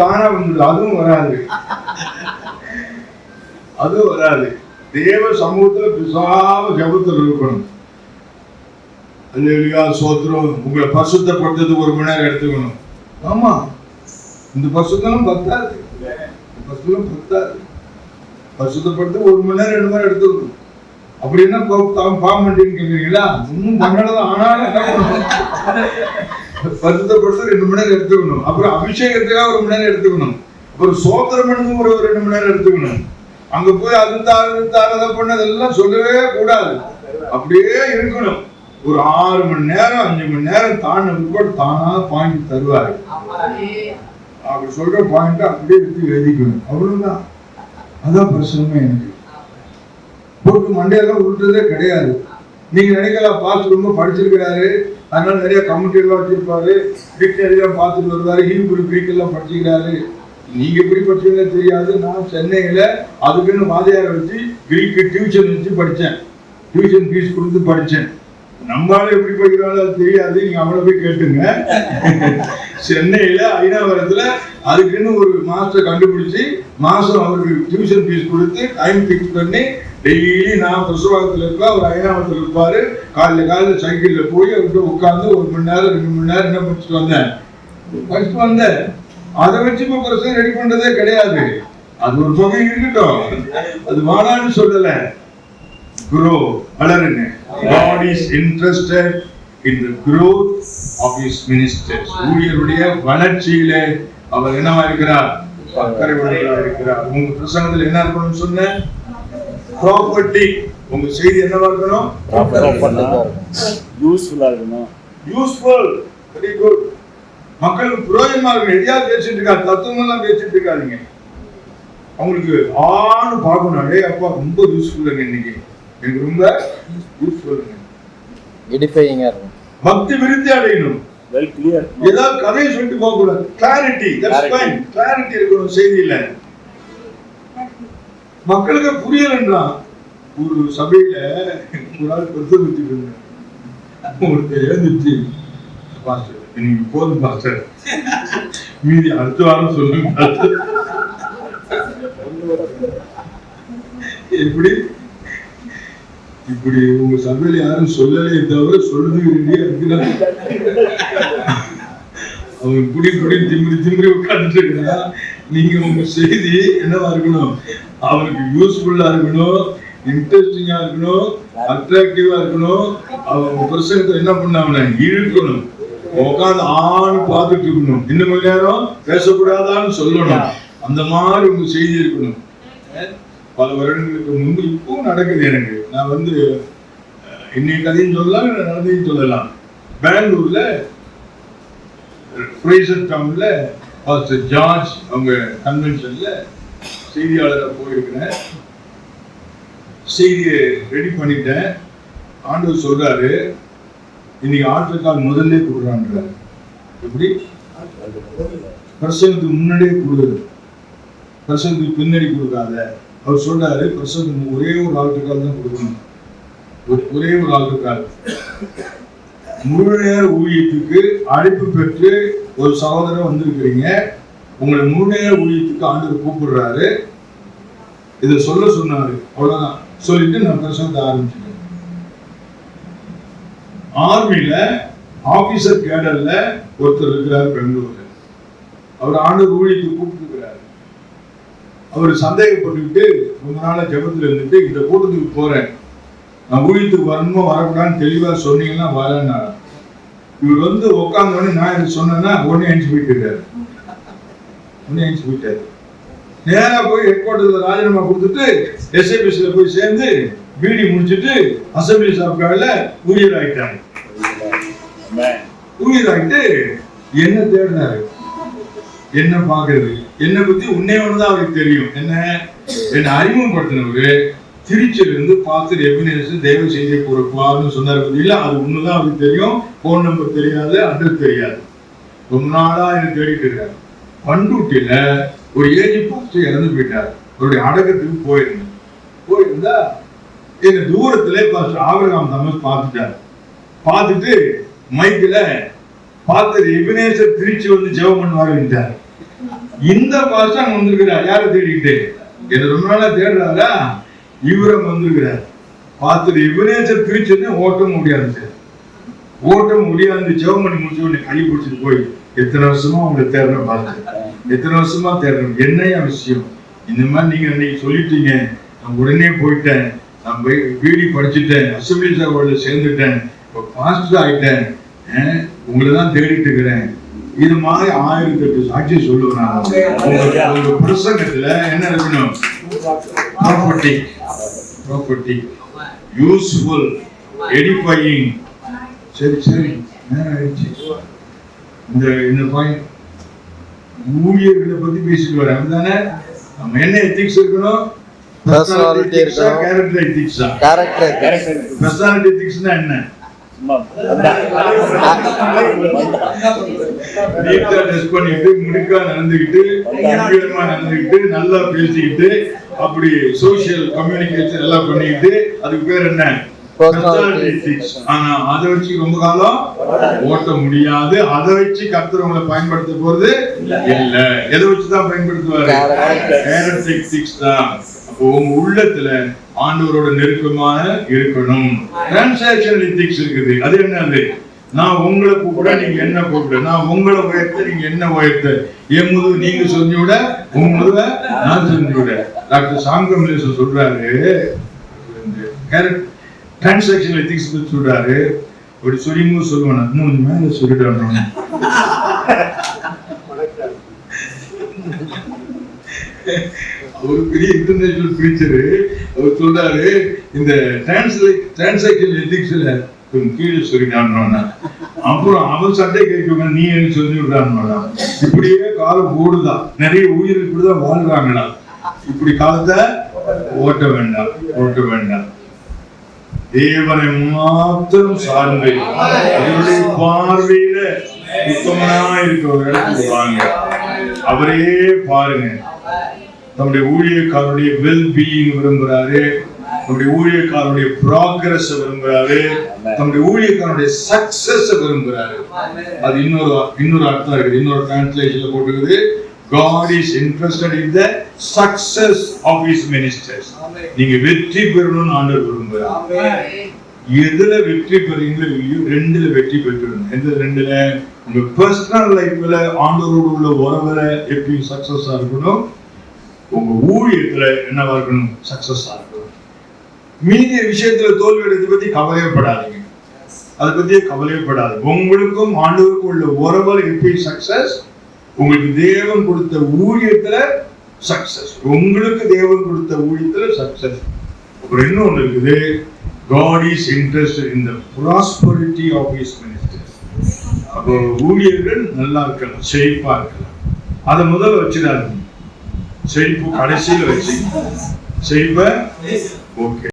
தானா வந்துடும் அதுவும் வராது. அதுவும் வராது. தேவ சமூகத்துல பிசாம ஜபத்தில் இருக்கணும். அல்லா சோத்திரம் உங்களை பசுத்தப்படுத்துறதுக்கு ஒரு மணி நேரம் எடுத்துக்கணும். ஆமா. இந்த பசுத்தனும் பத்தாது. இந்த பத்தாது. பசுத்தப்படுத்த ஒரு மணி நேரம் ரெண்டு மணி நேரம் எடுத்துக்கணும். அப்படி என்ன பா- தான் பாவம் பண்ணின்னு கேக்குறீங்களா இன்னும் பண்ணதான் ஆனாலும் என்ன பசுத்தப்படுத்த ரெண்டு மணி நேரம் எடுத்துக்கணும். அப்புறம் அபிஷேகத்துக்காக ஒரு மணி நேரம் எடுத்துக்கணும். அப்புறம் சோத்திரம் ஒரு ரெண்டு மணி நேரம் எடுத்துக்கணும். அங்க போய் அது தாரு தாரு அதை பண்ணதெல்லாம் சொல்லவே கூடாது. அப்படியே இருக்கணும். ஒரு ஆறு மணி நேரம் அஞ்சு மணி நேரம் தாண்டினதுக்கு கூட தானா பாயிண்ட் தருவாரு. அவர் சொல்ற பாயிண்ட் அப்படியே எடுத்து எழுதிக்கணும். அவ்வளவுதான். அதான் பிரச்சனை எனக்கு. போட்டு மண்டையெல்லாம் உருட்டுறதே கிடையாது. நீங்க நினைக்கலாம் பாஸ் ரொம்ப படிச்சிருக்கிறாரு. அதனால நிறைய கமெண்ட் வச்சிருப்பாரு. டிக்ஷனரியெல்லாம் பார்த்துட்டு வருவாரு. ஹீப்ரு கிரீக்கெல்லாம் படிச்சுக்கிறாரு. நீங்க எப்படி படிச்சீங்க தெரியாது. நான் சென்னையில அதுக்குன்னு வாதியாரை வச்சு கிரீக்கு டியூஷன் வச்சு படித்தேன் டியூஷன் ஃபீஸ் கொடுத்து படித்தேன் நம்மளால எப்படி படிக்கிறாலும் அது தெரியாது. நீங்க அவளை போய் கேட்டுங்க. சென்னையில ஐநாவரத்துல அதுக்குன்னு ஒரு மாஸ்டர் கண்டுபிடிச்சு மாசம் அவருக்கு டியூஷன் ஃபீஸ் கொடுத்து டைம் ஃபிக்ஸ் பண்ணி டெய்லி நான் பிரசவாகத்துல இருப்பேன் அவர் ஐநாவரத்துல இருப்பாரு. காலையில காலையில் சைக்கிள்ல போய் அவர்கிட்ட உட்கார்ந்து ஒரு மணி நேரம் ரெண்டு மணி நேரம் என்ன படிச்சுட்டு வந்தேன் படிச்சுட்டு வந்தேன் அதை வச்சு இப்போ பிரசவம் ரெடி பண்றதே கிடையாது. அது ஒரு தொகை இருக்கட்டும். அது வாழான்னு சொல்லலை. Grow வளருங்க. God is interested in the growth of his ministers. ஊழியருடைய வளர்ச்சியிலே அவர் என்னவா இருக்கிறார்? அக்கறை உள்ளவராக இருக்கிறார். உங்க பிரசங்கத்துல என்ன இருக்கணும்னு சொன்னேன் ப்ராப்பர்ட்டி உங்க செய்தி என்னவா இருக்கணும்? யூஸ்ஃபுல்லா இருக்கணும். யூஸ்ஃபுல் வெரி குட் மக்களுக்கு பிரயோஜனமா இருக்கு எதையாவது பேசிட்டு இருக்காது தத்துவம் எல்லாம் பேசிட்டு இருக்காதீங்க. அவங்களுக்கு ஆணு பார்க்கணும். அப்பா ரொம்ப யூஸ்ஃபுல்லுங்க இன்னைக்கு. எனக்கு ரொம்ப எடிஃபையிங்காக இருக்கும். பக்தி விருத்தி அடையணும் வெல் கிளியர் ஏதாவது கதையை சொல்லிட்டு போக கூடாது. Clarity that's. ஃபைன் கிளாரிட்டி இருக்கணும் செய்தியில. மக்களுக்கு புரியலன்றான் ஒரு சபையில ஒரு ஆள் பெருசு வச்சுட்டு ஒருத்தர் எழுந்துச்சு பாஸ்டர் இன்னைக்கு போதும் பாஸ்டர். மீதி அடுத்த வாரம் சொல்லுங்க எப்படி? இப்படி உங்க சபையில யாரும் சொல்லலையே தவிர சொல்றது வேண்டிய அவங்க அவன் குடி குடி திமிரி திமிரி உட்கார்ந்துட்டு இருக்கா நீங்க உங்க செய்தி என்னவா இருக்கணும்? அவருக்கு யூஸ்ஃபுல்லா இருக்கணும் இன்ட்ரெஸ்டிங்கா இருக்கணும் அட்ராக்டிவா இருக்கணும். அவங்க பிரசங்கத்தை என்ன பண்ண இழுக்கணும். உட்காந்து ஆண் பார்த்துட்டு இருக்கணும். இன்னும் கொஞ்ச நேரம் பேசக்கூடாதான்னு சொல்லணும். அந்த மாதிரி உங்க செய்தி இருக்கணும். பல வருடங்களுக்கு முன்பு இப்பவும் நடக்குது எனக்கு. நான் வந்து இன்னைய கதையும் சொல்லலாம் நடந்தையும் சொல்லலாம். பெங்களூர்ல ஃப்ரேசர் டவுன்ல பாஸ்டர் ஜார்ஜ் அவங்க கன்வென்ஷன்ல செய்தியாளராக போயிருக்கிறேன். செய்தியை ரெடி பண்ணிட்டேன். ஆண்டவர் சொல்றாரு இன்னைக்கு ஆற்றுக்கால் முதல்ல கொடுக்குறான்றாரு எப்படி? பிரசங்கத்துக்கு முன்னாடியே கொடு. பிரசங்கத்துக்கு பின்னாடி கொடுக்காத. அவர் சொல்றாரு பிரசங்கம் ஒரே ஒரு ஆற்றுக்கால் தான் கொடுக்கணும். ஒரு- ஒரே ஒரு ஆற்றுக்கால் முழு நேர ஊழியத்துக்கு அழைப்பு பெற்று ஒரு சகோதரர் வந்திருக்கிறீங்க. உங்களை முழு நேர ஊழியத்துக்கு ஆண்டு கூப்பிடுறாரு. இதை சொல்ல சொன்னாரு. அவ்வளவுதான். சொல்லிட்டு நான் பிரசங்கத்தை ஆரம்பிச்சிட்டேன். ஆர்மியில ஆபீசர் கேடல்ல ஒருத்தர் இருக்கிறார் பெங்களூர்ல. அவர் ஆண்டவர் ஊழியத்துக்கு கூப்பிட்டு அவர் சந்தேகப்பட்டுக்கிட்டு ரொம்ப நாளா ஜெபத்துல இருந்துட்டு இந்த கூட்டத்துக்கு போறேன். நான் ஊழியத்துக்கு வரணுமோ வரக்கூடாதுன்னு தெளிவா சொன்னீங்கன்னா வரேன்னா இவர் வந்து உட்கார்ந்த உடனே நான் இது சொன்னேன்னா உடனே எழுந்து போயிட்டு உடனே எழுந்து போயிட்டாரு. நேரா போய் ஹெட் குவார்டர்ல ராஜினாமா கொடுத்துட்டு எஸ்ஐபிஎஸ்ல போய் சேர்ந்து பிடி முடிச்சிட்டு அசம்பிளி சாப்பிட்டால ஊழியர் ஆயிட்டாங்க ஊழியர் ஆயிட்டு என்ன தேடினாரு? என்ன பாக்குறது என்னை பத்தி? உன்னை ஒண்ணுதான் அவருக்கு தெரியும். என்ன? என்னை அறிமுகப்படுத்தினவரு திருச்சியில இருந்து பார்த்து எபினேஸ் தயவு செய்தியை கொடுப்பாருன்னு சொன்னார் இல்ல அது ஒண்ணுதான் அவருக்கு தெரியும். போன் நம்பர் தெரியாது அட்ரஸ் தெரியாது. ரொம்ப நாளா எனக்கு தேடிட்டு இருக்காரு. பண்டூட்டில ஒரு ஏஜி பாஸ்டர் இறந்து போயிட்டார். அவருடைய அடக்கத்துக்கு போயிருந்தேன். போயிருந்தா எங்க தூரத்திலே பாஸ்டர் ஆபிரகாம் தமஸ் பார்த்துட்டார். பார்த்துட்டு மைக்கில் பார்த்து எபினேசர் திருச்சி வந்து ஜெபம் பண்ணுவாருன்ட்டார் இந்த வருஷம் அங்க வந்திருக்கிறார். யாரை தேடிக்கிட்டு? என்ன ரொம்ப நாளா தேடுறாரா? இவரை வந்திருக்கிறார். பார்த்துட்டு எபினேசர் பிரிச்சுன்னு ஓட்ட முடியாது ஓட்ட முடியாது ஜெபம் பண்ணி முடிச்ச உடனே கை பிடிச்சிட்டு போய் எத்தனை வருஷமா உங்களை தேடுறேன் பார்த்து. எத்தனை வருஷமா தேடுறேன். என்ன விஷயம்? இந்த மாதிரி நீங்க அன்னைக்கு சொல்லிட்டீங்க. நான் உடனே போயிட்டேன். நான் போய் பிடி படிச்சுட்டேன். அசம்பிளி சார் சேர்ந்துட்டேன். இப்போ பாஸ்டர் ஆகிட்டேன் உங்களை தான் தேடிட்டு இருக்கிறேன். இது மாதிரி ஆயிரத்தி எட்டு சாட்சி சொல்லுவேன் உங்க பிரசங்கத்துல என்ன இருக்கணும்? ப்ராப்பர்ட்டி ப்ராப்பர்ட்டி யூஸ்ஃபுல் எடிஃபையிங் சரி சரி. நேரம் ஆயிடுச்சு. இந்த இந்த பாயிண்ட் ஊழியர்களை பத்தி பேசிட்டு வரேன். அப்படிதானே நம்ம என்ன எத்திக்ஸ் இருக்கணும்? Personality இருக்கணும். கேரக்டர் எத்திக்ஸா கேரக்டர் பர்சனாலிட்டி எத்திக்ஸ்னா என்ன? நீட்டா ட்ரெஸ் பண்ணிட்டு முடுக்கா நடந்துக்கிட்டு கம்பீரமா நல்லா பேசிக்கிட்டு அப்படி சோஷியல் கம்யூனிகேஷன் எல்லாம் பண்ணிக்கிட்டு அதுக்கு பேர் என்ன. ஆனா அதை வச்சு ரொம்ப காலம் ஓட்ட முடியாது. அதை வச்சு கர்த்தர் உங்களை பயன்படுத்த போறது இல்ல. எதை வச்சு தான் பயன்படுத்துவாரு எத்திக்ஸ் தான். அப்போ உங்க உள்ளத்துல ஆண்டவரோட நெருக்கமாக இருக்கணும். டிரான்சாக்ஷனல் எத்திக்ஸ் இருக்குது. அது என்னது? நான் உங்களை கூப்பிட நீங்க என்ன கூப்பிட. நான் உங்களை உயர்த்த நீங்க என்ன உயர்த்த? என் முதுகு நீங்க சொல்லி விட உங்க முதுக நான் சொல்லி விட. டாக்டர் சாங்கமலேசன் சொல்றாரு. டிரான்சாக்ஷனல் எத்திக்ஸ் பத்தி சொல்றாரு. ஒரு சொல்லியும் சொல்லுவேன் இன்னும் கொஞ்சம் மேல சொல்லிட்டு ஒரு பெரிய இன்டர்நேஷனல் பிரீச்சரு அவர் சொல்றாரு இந்த டிரான்ஸ்லேட் எத்திக்ஸ்ல கீழே சொல்லிட்டான் அப்புறம் அவன் சட்டை கேட்குங்க நீ என்ன சொல்லி விடுறான் இப்படியே காலம் ஓடுதான் நிறைய உயிர் இப்படிதான் வாழ்றாங்கடா இப்படி காலத்தை ஓட்ட வேண்டாம் ஓட்ட வேண்டாம். தேவனை மாத்திரம் சார்ந்து அவருடைய பார்வையில உத்தமனா இருக்க ஒரு இடத்துக்கு வாங்க. அவரையே பாருங்க. நம்முடைய ஊழியக்காரருடைய வெல் பீயிங் விரும்புறாரு. நம்முடைய ஊழியக்காரருடைய ப்ராக்ரஸ் விரும்புறாரு. நம்முடைய ஊழியக்காரருடைய சக்சஸ் விரும்புறாரு. அது இன்னொரு இன்னொரு அர்த்தம் இருக்குது. இன்னொரு டிரான்ஸ்லேஷன்ல போட்டுருக்குது. God is interested in the success of his ministers. நீங்க வெற்றி பெறணும்னு ஆண்டவர் விரும்புறார். எதுல வெற்றி பெறீங்களோ இல்லையோ ரெண்டுல வெற்றி பெற்றுடணும் எந்த ரெண்டுல? உங்க பர்சனல் லைஃப்ல ஆண்டவரோடு உள்ள உறவுல எப்பயும் சக்சஸா இருக்கணும். உங்க ஊழியத்துல என்னவா இருக்கணும் சக்சஸா இருக்கணும். மீதி விஷயத்துல தோல்வி அடைறதை பத்தி கவலையப்படாதீங்க. அதை பத்தியே கவலையப்படாது. உங்களுக்கும் ஆண்டவருக்கும் உள்ள உறவுல எப்படி சக்சஸ் உங்களுக்கு தேவன் கொடுத்த ஊழியத்துல சக்சஸ் உங்களுக்கு தேவன் கொடுத்த ஊழியத்துல சக்சஸ் அப்புறம் இன்னொன்று இருக்குது. God is interested in the prosperity of his ministers அப்போ ஊழியர்கள் நல்லா இருக்கலாம் செழிப்பா இருக்கலாம். அதை முதல்ல வச்சிடாதீங்க. செழிப்பு கடைசியில வச்சு செழிப்ப ஓகே